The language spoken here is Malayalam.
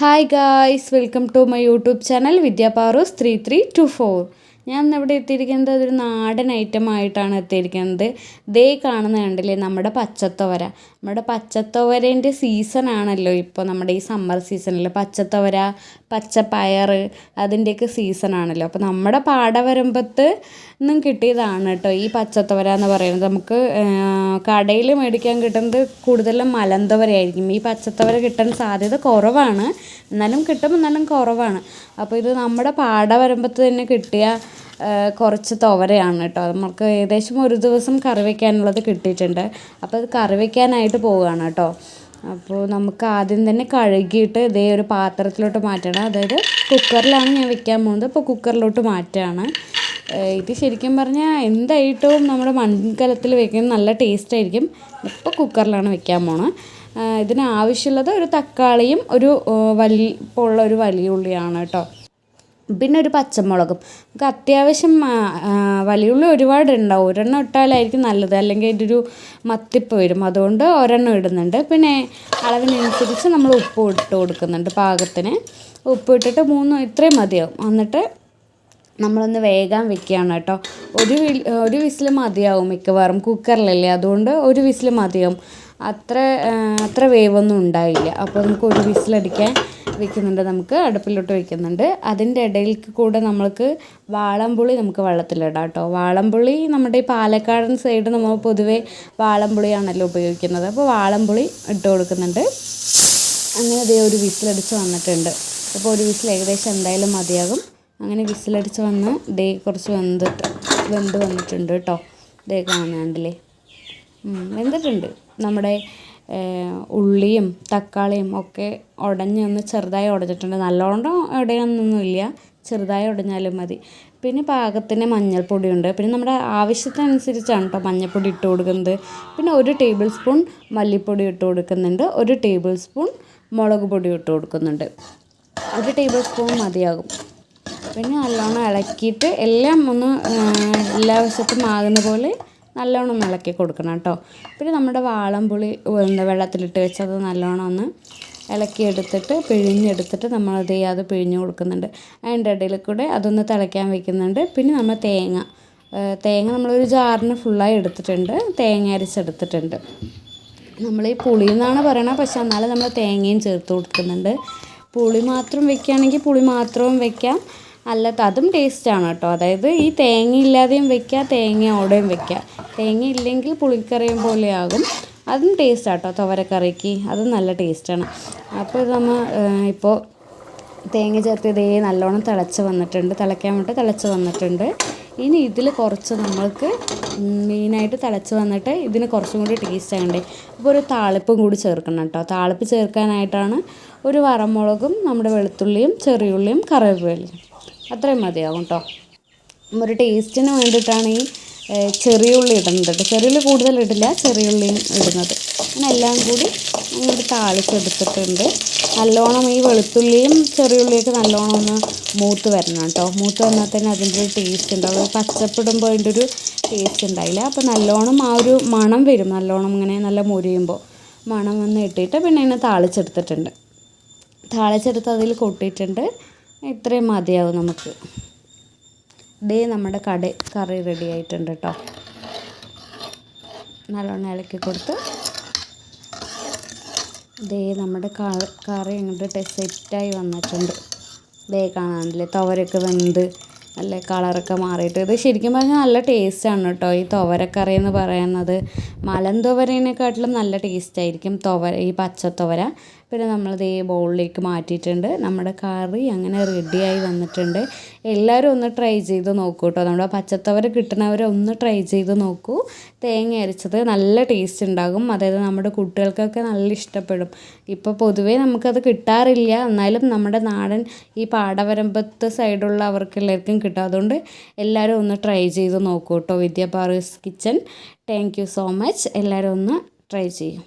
Hi guys welcome to my YouTube channel Vidyaparu three three two four ഞാൻ ഇവിടെ എത്തിയിരിക്കുന്നത് ഒരു നാടൻ ഐറ്റം ആയിട്ടാണ് എത്തിയിരിക്കുന്നത്. ദേ കാണുന്ന കണ്ടില്ലേ നമ്മുടെ പച്ചത്തുവര. നമ്മുടെ പച്ചത്തുവരേന്റെ സീസണാണല്ലോ ഇപ്പോൾ നമ്മുടെ ഈ സമ്മർ സീസണിൽ പച്ചത്തുവര പച്ചപ്പയർ അതിന്റെയൊക്കെ സീസൺ ആണല്ലോ. അപ്പോൾ നമ്മുടെ പാട പാടവരമ്പത്ത് നിന്നും കിട്ടിയതാണ് കേട്ടോ ഈ പച്ചത്തുവര എന്ന് പറയുന്നത്. നമുക്ക് കടയിൽ മേടിക്കാൻ കിട്ടുന്നത് കൂടുതലും മലന്തവരയായിരിക്കും. ഈ പച്ചത്തവര കിട്ടാൻ സാധ്യത കുറവാണ്. എന്നാലും കിട്ടും എന്നാലും കുറവാണ്. അപ്പോൾ ഇത് നമ്മുടെ പാട വരുമ്പത്ത് തന്നെ കിട്ടിയ കുറച്ച് തോവരയാണ് കേട്ടോ. നമുക്ക് ഏകദേശം ഒരു ദിവസം കറി വയ്ക്കാനുള്ളത് കിട്ടിയിട്ടുണ്ട്. അപ്പോൾ അത് കറി വയ്ക്കാനായിട്ട് പോവുകയാണ് കേട്ടോ. അപ്പോൾ നമുക്ക് ആദ്യം തന്നെ കഴുകിയിട്ട് ഇതേ ഒരു പാത്രത്തിലോട്ട് മാറ്റണം. അതായത് കുക്കറിലാണ് ഞാൻ വെക്കാൻ പോകുന്നത്. അപ്പോൾ കുക്കറിലോട്ട് മാറ്റുകയാണ്. ഇത് ശരിക്കും പറഞ്ഞാൽ എന്തായിട്ടും നമ്മുടെ മൺകലത്തിൽ വെക്കുന്നത് നല്ല ടേസ്റ്റ് ആയിരിക്കും. ഇപ്പോൾ കുക്കറിലാണ് വെക്കാൻ പോണത് ഇതിന് ആവശ്യമുള്ളത് ഒരു തക്കാളിയും ഒരു വലിയ ഇപ്പോൾ ഉള്ള ഒരു വലിയ ഉള്ളിയാണ് കേട്ടോ. പിന്നെ ഒരു പച്ചമുളകും. നമുക്ക് അത്യാവശ്യം വലിയുള്ളി ഒരുപാട് ഉണ്ടാവും. ഒരെണ്ണം ഇട്ടാലായിരിക്കും നല്ലത്. അല്ലെങ്കിൽ അതിന്റെ ഒരു മത്തിപ്പ് വരും. അതുകൊണ്ട് ഒരെണ്ണം ഇടുന്നുണ്ട്. പിന്നെ അളവിനനുസരിച്ച് നമ്മൾ ഉപ്പ് ഇട്ട് കൊടുക്കുന്നുണ്ട് പാകത്തിന്. ഉപ്പ് ഇട്ടിട്ട് മൂന്ന് ഇത്രയും മതിയാവും. എന്നിട്ട് നമ്മളൊന്ന് വേഗം വെക്കുകയാണ് കേട്ടോ. ഒരു ഒരു വിസിൽ മതിയാവും മിക്കവാറും. കുക്കറിലല്ലേ? അതുകൊണ്ട് ഒരു വിസിൽ മതിയാവും. അത്ര അത്ര വേവൊന്നും ഉണ്ടായില്ല. അപ്പോൾ നമുക്ക് ഒരു വിസിലടിക്കാൻ വെക്കുന്നുണ്ട്. നമുക്ക് അടുപ്പിലോട്ട് വെക്കുന്നുണ്ട്. അതിന്റെ ഇടയിൽ കൂടെ നമ്മൾക്ക് വാളംപുളി നമുക്ക് വെള്ളത്തിലിടാം കേട്ടോ. വാളംപുളി നമ്മുടെ ഈ പാലക്കാടൻ സൈഡ് നമ്മൾ പൊതുവേ വാളംപുളിയാണല്ലോ ഉപയോഗിക്കുന്നത്. അപ്പോൾ വാളംപുളി ഇട്ട് കൊടുക്കുന്നുണ്ട്. അങ്ങനെ അതേ ഒരു വിസിലടിച്ച് വന്നിട്ടുണ്ട്. അപ്പോൾ ഒരു വിസിൽ ഏകദേശം എന്തായാലും മതിയാകും. അങ്ങനെ വിസിലടിച്ച് വന്ന് ദേ കുറച്ച് വെന്തിട്ട് വെന്ത് വന്നിട്ടുണ്ട് കേട്ടോ. ദേ കാണാണ്ടില്ലേ വെന്തിട്ടുണ്ട്. നമ്മുടെ ഉള്ളിയും തക്കാളിയും ഒക്കെ ഉടഞ്ഞ് ഒന്ന് ചെറുതായി ഉടഞ്ഞിട്ടുണ്ട് നല്ലോണം ഉടയാനൊന്നുമില്ല ചെറുതായി ഉടഞ്ഞാലും മതി. പിന്നെ പാകത്തിന് മഞ്ഞൾപ്പൊടിയുണ്ട്. പിന്നെ നമ്മുടെ ആവശ്യത്തിനനുസരിച്ചാണ് കേട്ടോ മഞ്ഞൾപ്പൊടി ഇട്ട് കൊടുക്കുന്നത്. പിന്നെ ഒരു ടേബിൾ സ്പൂൺ മല്ലിപ്പൊടി ഇട്ട് കൊടുക്കുന്നുണ്ട്. ഒരു ടേബിൾ സ്പൂൺ മുളക് പൊടി ഇട്ട് കൊടുക്കുന്നുണ്ട്. ഒരു ടേബിൾ സ്പൂൺ മതിയാകും. പിന്നെ നല്ലോണം ഇളക്കിയിട്ട് എല്ലാം ഒന്ന് എല്ലാ വശത്തും ആകുന്ന പോലെ നല്ലോണം ഒന്ന് ഇളക്കി കൊടുക്കണം കേട്ടോ. പിന്നെ നമ്മുടെ വാളംപുളി എന്താ വെള്ളത്തിലിട്ട് വെച്ചത് നല്ലോണം ഒന്ന് ഇളക്കിയെടുത്തിട്ട് പിഴിഞ്ഞെടുത്തിട്ട് നമ്മൾ അത് പിഴിഞ്ഞ് കൊടുക്കുന്നുണ്ട്. അതിന്റെ ഇടയിൽ കൂടെ അതൊന്ന് തിളയ്ക്കാൻ വെക്കുന്നുണ്ട്. പിന്നെ നമ്മൾ തേങ്ങ തേങ്ങ നമ്മളൊരു ജാറിന് ഫുള്ളായി എടുത്തിട്ടുണ്ട്. തേങ്ങ അരിച്ചെടുത്തിട്ടുണ്ട്. നമ്മൾ ഈ പുളി എന്നാണ് പറയണത്. പക്ഷെ എന്നാലും നമ്മൾ തേങ്ങയും ചേർത്ത് കൊടുക്കുന്നുണ്ട്. പുളി മാത്രം വെക്കുകയാണെങ്കിൽ പുളി മാത്രവും വെക്കാം. അല്ലാത്ത അതും ടേസ്റ്റാണ് കേട്ടോ. അതായത് ഈ തേങ്ങ ഇല്ലാതെയും വെക്കുക തേങ്ങയോടെയും വെക്കുക തേങ്ങ ഇല്ലെങ്കിൽ പുളിക്കറിയും പോലെയാകും അതും ടേസ്റ്റാണ് കേട്ടോ തുവരക്കറിക്ക് അതും നല്ല ടേസ്റ്റാണ് അപ്പോൾ ഇത് നമ്മൾ ഇപ്പോൾ തേങ്ങ ചേർത്ത് ഇതേ നല്ലോണം തിളച്ച് വന്നിട്ടുണ്ട്. തിളയ്ക്കാൻ വേണ്ടി തിളച്ച് വന്നിട്ടുണ്ട്. ഇനി ഇതിൽ കുറച്ച് നമ്മൾക്ക് മെയിനായിട്ട് തിളച്ച് വന്നിട്ട് ഇതിന് കുറച്ചും കൂടി ടേസ്റ്റ് ആകണ്ടേ. അപ്പോൾ ഒരു താളിപ്പും കൂടി ചേർക്കണം കേട്ടോ. താളിപ്പ് ചേർക്കാനായിട്ടാണ് ഒരു വറമുളകും നമ്മുടെ വെളുത്തുള്ളിയും ചെറിയുള്ളിയും കറിവേപ്പിലയും. അത്രയും മതിയാവും കേട്ടോ ഒരു ടേസ്റ്റിന് വേണ്ടിയിട്ടാണ് ഈ ചെറിയ ഉള്ളി ഇടുന്നത് ചെറിയ ഉള്ളി കൂടുതൽ ഇടില്ല ചെറിയ ഉള്ളിയും ഇടുന്നത്. അങ്ങനെ എല്ലാം കൂടി അങ്ങോട്ട് താളിച്ചെടുത്തിട്ടുണ്ട്. നല്ലോണം ഈ വെളുത്തുള്ളിയും ചെറിയ ഉള്ളിയൊക്കെ നല്ലോണം ഒന്ന് മൂത്ത് വരണം കേട്ടോ മൂത്ത് വന്നാൽ തന്നെ അതിന്റെ ഒരു ടേസ്റ്റ് ഉണ്ടാവും. പച്ചപ്പിടുമ്പോൾ അതിന്റെ ഒരു ടേസ്റ്റ് ഉണ്ടായില്ല. അപ്പോൾ നല്ലോണം ആ ഒരു മണം വരും. നല്ലോണം ഇങ്ങനെ നല്ല മുരിയുമ്പോൾ മണം വന്ന് ഇട്ടിട്ട് പിന്നെ അതിനെ താളിച്ചെടുത്തിട്ടുണ്ട്. താളിച്ചെടുത്ത് അതിൽ കൊട്ടിയിട്ടുണ്ട്. ഇത്രയും മതിയാവും നമുക്ക്. ദേ നമ്മുടെ കട കറി റെഡി ആയിട്ടുണ്ട് കേട്ടോ നല്ലോണം ഇളക്കി കൊടുത്ത്. ദേ നമ്മുടെ കറി ഇങ്ങോട്ട് സെറ്റായി വന്നിട്ടുണ്ട്. ദേ കാണാനില്ലേ തുവരൊക്കെ വെന്ത് നല്ല കളറൊക്കെ മാറിയിട്ട്. ഇത് ശരിക്കും പറഞ്ഞാൽ നല്ല ടേസ്റ്റാണ് കേട്ടോ ഈ തുവരക്കറി എന്ന് പറയുന്നത്. മലന്തോവരേനെക്കാട്ടിലും നല്ല ടേസ്റ്റായിരിക്കും തുവര ഈ പച്ചത്തുവര പിന്നെ നമ്മളിതേ ഈ ബൗളിലേക്ക് മാറ്റിയിട്ടുണ്ട്. നമ്മുടെ കറി അങ്ങനെ റെഡിയായി വന്നിട്ടുണ്ട്. എല്ലാവരും ഒന്ന് ട്രൈ ചെയ്ത് നോക്കൂ കേട്ടോ നമ്മുടെ പച്ചത്തവർ കിട്ടുന്നവരെ ഒന്ന് ട്രൈ ചെയ്ത് നോക്കൂ. തേങ്ങ അരച്ചത് നല്ല ടേസ്റ്റ് ഉണ്ടാകും. അതായത് നമ്മുടെ കുട്ടികൾക്കൊക്കെ നല്ല ഇഷ്ടപ്പെടും. ഇപ്പോൾ പൊതുവേ നമുക്കത് കിട്ടാറില്ല. എന്നാലും നമ്മുടെ നാടൻ ഈ പാടവരമ്പത്ത് സൈഡുള്ള അവർക്ക് എല്ലാവർക്കും കിട്ടും. അതുകൊണ്ട് എല്ലാവരും ഒന്ന് ട്രൈ ചെയ്ത് നോക്കൂ കേട്ടോ Vidya Paru's kitchen thank you so much എല്ലാവരും ഒന്ന് ട്രൈ ചെയ്യും.